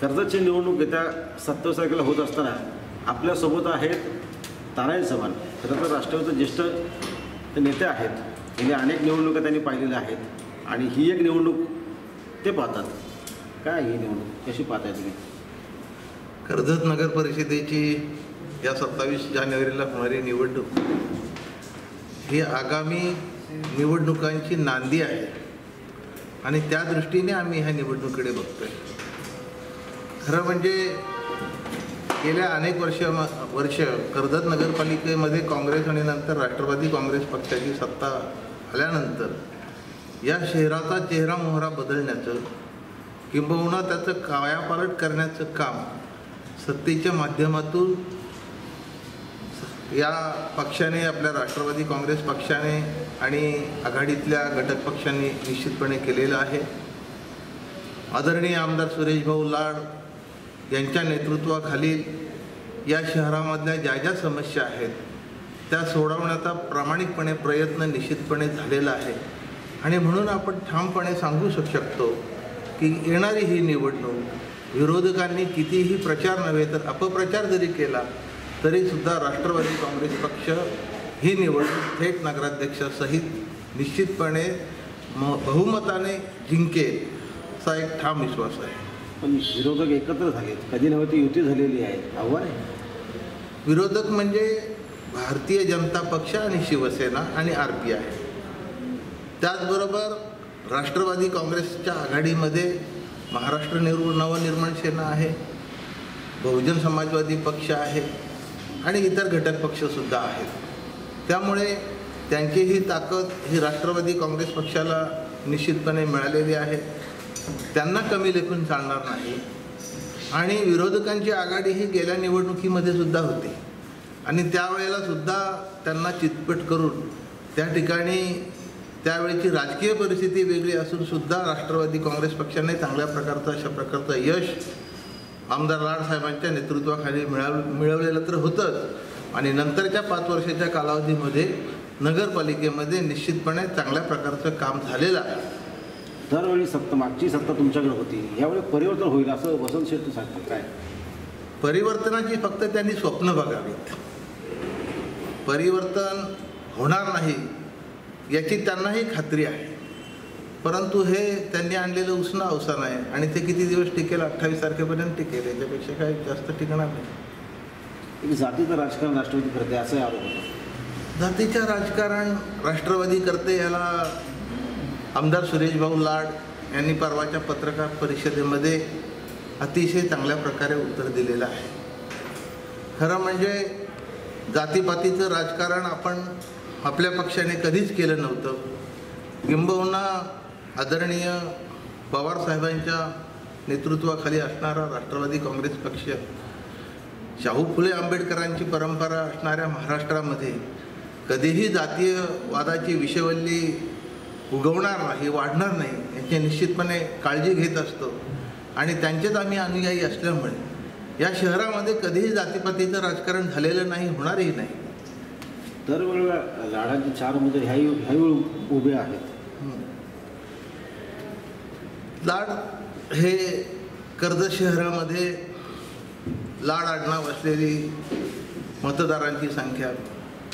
कर्जतची निवडणूक येत्या सत्तावीस तारखेला होत असताना आपल्यासोबत आहेत तारायण चव्हाण. खरं तर राष्ट्रवादीचे ज्येष्ठ ते नेते आहेत. गेल्या अनेक निवडणुका त्यांनी पाहिलेल्या आहेत. आणि ही एक निवडणूक ते पाहतात. काय ही निवडणूक? कशी पाहताय तुम्ही? कर्जत नगर परिषदेची या सत्तावीस जानेवारीला होणारी निवडणूक ही आगामी निवडणुकांची नांदी आहे. आणि त्या दृष्टीने आम्ही ह्या निवडणुकीकडे बघतोय. खरं म्हणजे गेल्या अनेक वर्ष वर्ष कर्जत नगरपालिकेमध्ये काँग्रेस आणि नंतर राष्ट्रवादी काँग्रेस पक्षाची सत्ता आल्यानंतर या शहराचा चेहरा मोहरा बदलण्याचं किंबहुना त्याचं कायापालट करण्याचं काम सत्तेच्या माध्यमातून या पक्षाने आपल्या राष्ट्रवादी काँग्रेस पक्षाने आणि आघाडीतल्या घटक पक्षांनी निश्चितपणे केलेलं आहे. आदरणीय आमदार सुरेश भाऊ लाड यांच्या नेतृत्वाखालील या शहरामधल्या ज्या ज्या समस्या आहेत त्या सोडवण्याचा प्रामाणिकपणे प्रयत्न निश्चितपणे झालेला आहे. आणि म्हणून आपण ठामपणे सांगू शक शकतो की येणारी ही निवडणूक विरोधकांनी कितीही प्रचार नव्हे तर अपप्रचार जरी केला तरीसुद्धा राष्ट्रवादी काँग्रेस पक्ष ही निवडणूक थेट नगराध्यक्षासहित निश्चितपणे म बहुमताने जिंकेल असा एक ठाम विश्वास आहे. पण विरोधक एकत्र झालेत. कधी नव्हती युती झालेली आहे. आव्हान आहे. विरोधक म्हणजे भारतीय जनता पक्ष आणि शिवसेना आणि आर पी आय त्याचबरोबर राष्ट्रवादी काँग्रेसच्या आघाडीमध्ये महाराष्ट्र निर्व नवनिर्माण सेना आहे. बहुजन समाजवादी पक्ष आहे. आणि इतर घटक पक्षसुद्धा आहेत. त्यामुळे त्यांची ही ताकद ही राष्ट्रवादी काँग्रेस पक्षाला निश्चितपणे मिळालेली आहे. त्यांना कमी लेखून चालणार नाही. आणि विरोधकांची आघाडी ही गेल्या निवडणुकीमध्ये सुद्धा होती. आणि त्यावेळेला सुद्धा त्यांना चितपट करून त्या ठिकाणी त्यावेळेची राजकीय परिस्थिती वेगळी असून सुद्धा राष्ट्रवादी काँग्रेस पक्षाने चांगल्या प्रकारचं अशा प्रकारचं यश आमदार लाडसाहेबांच्या नेतृत्वाखाली मिळव मिळवलेलं तर होतंच. आणि नंतरच्या पाच वर्षाच्या कालावधीमध्ये नगरपालिकेमध्ये निश्चितपणे चांगल्या प्रकारचं काम झालेलं आहे. दरवेळी सत्ता मागची सत्ता तुमच्याकडे होती. यावेळी परिवर्तन होईल असं वसंत शेट्टी सांगतात. काय? परिवर्तनाची फक्त त्यांनी स्वप्न बघावीत परिवर्तन होणार नाही याची त्यांनाही खात्री आहे. परंतु हे त्यांनी आणलेलं उष्ण अवसान आहे आणि ते किती दिवस टिकेल? अठ्ठावीस तारखेपर्यंत टिकेल. याच्यापेक्षा काही जास्त टिकणार नाही. एक जातीचं राजकारण राष्ट्रवादी करते असे आरोप होता. जातीच्या राजकारण राष्ट्रवादी करते याला आमदार सुरेश भाऊ लाड यांनी परवाच्या पत्रकार परिषदेमध्ये अतिशय चांगल्या प्रकारे उत्तर दिलेलं आहे. खरं म्हणजे जातीपातीचं राजकारण आपण आपल्या पक्षाने कधीच केलं नव्हतं. किंबहुना आदरणीय पवारसाहेबांच्या नेतृत्वाखाली असणारा राष्ट्रवादी काँग्रेस पक्ष शाहू फुले आंबेडकरांची परंपरा असणाऱ्या महाराष्ट्रामध्ये कधीही जातीयवादाची विषयवल्ली उगवणार नाही वाढणार नाही याची निश्चितपणे काळजी घेत असतो. आणि त्यांचेच आम्ही अनुयायी असल्यामुळे या शहरामध्ये कधीही जातीपातीचं राजकारण झालेलं नाही होणारही नाही. दरवेळेला लाडांचे चार मुद्दे ह्याही ह्याही उभे आहेत. लाड हे कर्जत शहरामध्ये लाड आडनाव असलेली मतदारांची संख्या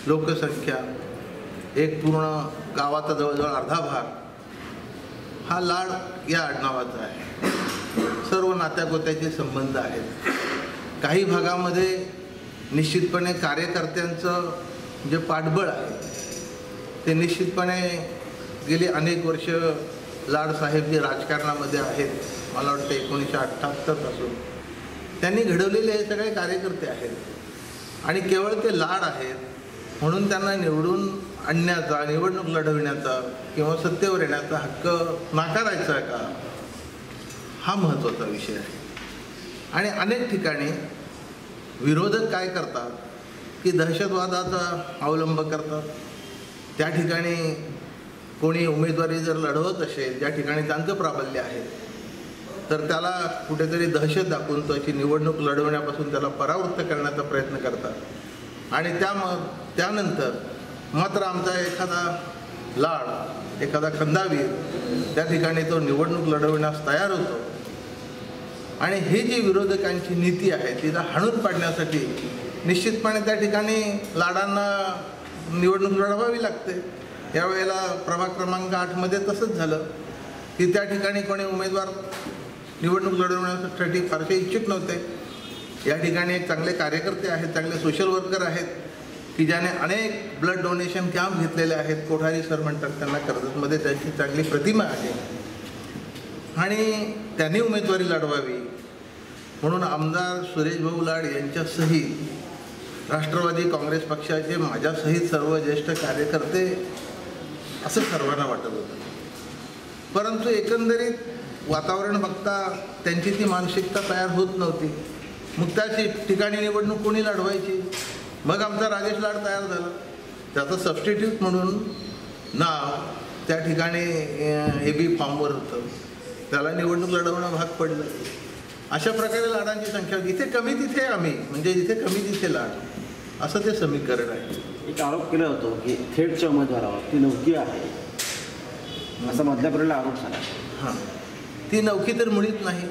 लोकसंख्या एक पूर्ण गावाचा जवळजवळ अर्धा भाग हा लाड या आडनावाचा आहे. सर्व नात्यागोत्याचे संबंध आहेत. काही भागामध्ये निश्चितपणे कार्यकर्त्यांचं जे पाठबळ आहे ते निश्चितपणे गेली अनेक वर्ष लाडसाहेब जे राजकारणामध्ये आहेत मला वाटतं एकोणीसशे अठ्ठ्याहत्तरपासून त्यांनी घडवलेले हे सगळे कार्यकर्ते आहेत. आणि केवळ ते लाड आहेत म्हणून त्यांना निवडून आणण्याचा निवडणूक लढविण्याचा किंवा सत्तेवर येण्याचा हक्क नाकारायचा आहे का? हा महत्त्वाचा विषय आहे. आणि अनेक ठिकाणी विरोधक काय करतात? की दहशतवादाचा अवलंब करतात. त्या ठिकाणी कोणी उमेदवारी जर लढवत असेल ज्या ठिकाणी त्यांचं प्राबल्य आहे तर त्याला कुठेतरी दहशत दाखवून त्याची निवडणूक लढवण्यापासून त्याला परावृत्त करण्याचा प्रयत्न करतात. आणि त्या मग त्यानंतर मात्र आमचा एखादा लाड एखादा खंदावीर त्या ठिकाणी तो निवडणूक लढवण्यास तयार होतो. आणि ही जी विरोधकांची नीती आहे तिला हाणून पाडण्यासाठी निश्चितपणे त्या ठिकाणी लाडांना निवडणूक लढवावी लागते. यावेळेला प्रभाग क्रमांक आठमध्ये तसंच झालं की त्या ठिकाणी कोणी उमेदवार निवडणूक लढवण्यासाठी फारसे इच्छुक नव्हते. या ठिकाणी एक चांगले कार्यकर्ते आहेत चांगले सोशल वर्कर आहेत. की ज्याने अनेक ब्लड डोनेशन कॅम्प घेतलेले आहेत. कोठारी सर म्हणतात त्यांना कर्जतमध्ये त्यांची चांगली प्रतिमा आहे. आणि त्यांनी उमेदवारी लढवावी. म्हणून आमदार सुरेश भाऊ लाड यांच्यासहित राष्ट्रवादी काँग्रेस पक्षाचे माझ्यासहित सर्व ज्येष्ठ कार्यकर्ते असं सर्वांना वाटत होतं. परंतु एकंदरीत वातावरण बघता त्यांची ती मानसिकता तयार होत नव्हती. मग त्या ठिकाणी निवडणूक कोणी लढवायची? मग आमचा राजेश लाड तयार झाला. त्याचं सबस्टिट्यूट म्हणून नाव त्या ठिकाणी ए बी फॉर्मवर होतं. त्याला निवडणूक लढवणं भाग पडलं. अशा प्रकारे लाडांची संख्या. इथे कमी तिथे आम्ही म्हणजे जिथे कमी तिथे लाड. असं ते समीकरण आहे. एक आरोप केला होतो की थेटच्या उमेदवारावर ती नौकी आहे. असा मधल्या पिढीला आरोप झाला. हां. ती नौकी तर मुळीच नाही.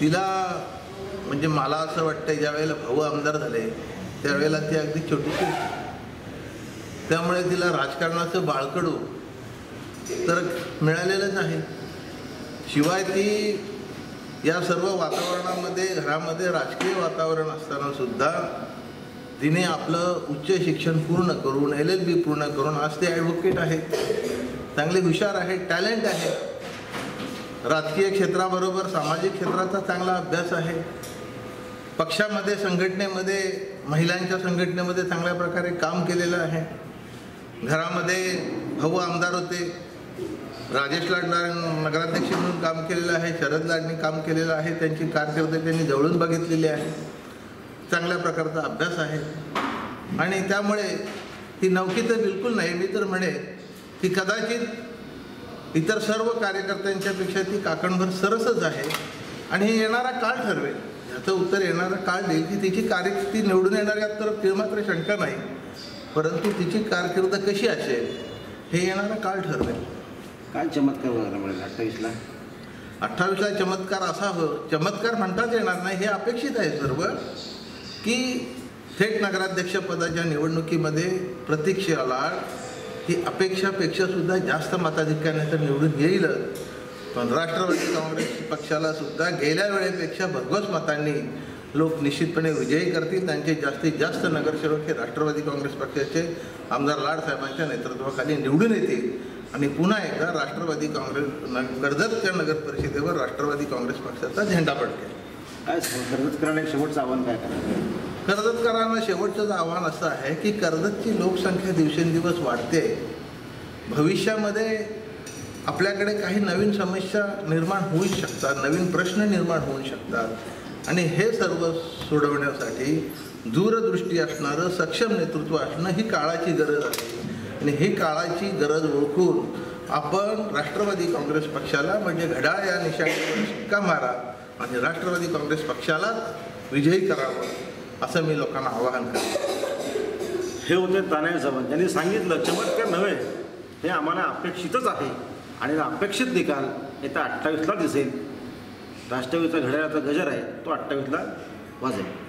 तिला म्हणजे मला असं वाटतं ज्या वेळेला भाऊ आमदार झाले त्यावेळेला ती अगदी छोटीशी त्यामुळे तिला राजकारणाचं बाळकडू तर मिळालेलंच आहे. शिवाय ती या सर्व वातावरणामध्ये घरामध्ये राजकीय वातावरण असताना सुद्धा तिने आपलं उच्च शिक्षण पूर्ण करून एल एल बी पूर्ण करून आज ते ॲडव्होकेट आहे चांगले हुशार आहे टॅलेंट आहे राजकीय क्षेत्राबरोबर सामाजिक क्षेत्राचा चांगला अभ्यास आहे. पक्षामध्ये संघटनेमध्ये महिलांच्या संघटनेमध्ये चांगल्या प्रकारे काम केलेलं आहे. घरामध्ये भाऊ आमदार होते. राजेश लाडणार नगराध्यक्ष म्हणून काम केलेलं आहे. शरद लाडनी काम केलेलं आहे. त्यांची कारकिर्द त्यांनी जवळून बघितलेली आहे. चांगल्या प्रकारचा अभ्यास आहे. आणि त्यामुळे ही नौकी तर बिलकुल नाही. मी तर म्हणे की कदाचित इतर सर्व कार्यकर्त्यांच्यापेक्षा ती काकणभर सरसच आहे. आणि हे येणारा काळ ठरवेल. याचं उत्तर येणारा काळ देईल की तिची कार्य ती निवडून येणार यात तर ते मात्र शंका नाही. परंतु तिची कारकीर्द कशी असेल हे येणारा काळ ठरवेल. काय चमत्कार बघायला मिळेल अठ्ठावीसला? अठ्ठावीसला चमत्कार असा हो चमत्कार म्हणताच येणार नाही हे अपेक्षित आहे सर्व की थेट नगराध्यक्ष पदाच्या निवडणुकीमध्ये प्रतीक्षा लाड ही अपेक्षापेक्षा सुद्धा जास्त मताधिक्याने तर निवडून येईलच. पण राष्ट्रवादी काँग्रेस पक्षाला सुद्धा गेल्या वेळेपेक्षा भरघोस मतांनी लोक निश्चितपणे विजयी करतील. त्यांचे जास्तीत जास्त नगरसेवक हे राष्ट्रवादी काँग्रेस पक्षाचे आमदार लाडसाहेबांच्या नेतृत्वाखाली निवडून येतील. आणि पुन्हा एकदा राष्ट्रवादी काँग्रेस कर्जतच्या नगर परिषदेवर राष्ट्रवादी काँग्रेस पक्षाचा झेंडा पडकेल काय कर्जतकरांना एक शेवटचं आव्हान काय कर्जतकरांना शेवटचं आव्हान असं आहे की कर्जतची लोकसंख्या दिवसेंदिवस वाढते. भविष्यामध्ये आपल्याकडे काही नवीन समस्या निर्माण होऊ शकतात नवीन प्रश्न निर्माण होऊ शकतात. आणि हे सर्व सोडवण्यासाठी दूरदृष्टी असणारं सक्षम नेतृत्व असणं ही काळाची गरज आहे. आणि ही काळाची गरज ओळखून आपण राष्ट्रवादी काँग्रेस पक्षाला म्हणजे घड्याळ या निशाणीवर शिक्का मारा आणि राष्ट्रवादी काँग्रेस पक्षालाच विजयी करावं. असं मी लोकांना आवाहन करतो. हे होते तानाय सावंत यांनी सांगितलं चमत्कार नव्हे हे आम्हाला अपेक्षितच आहे आणि अपेक्षित निकाल येत्या अठ्ठावीसला दिसेल. राष्ट्रवादीचा घड्याळाचा गजर आहे तो अठ्ठावीसला वाजेल.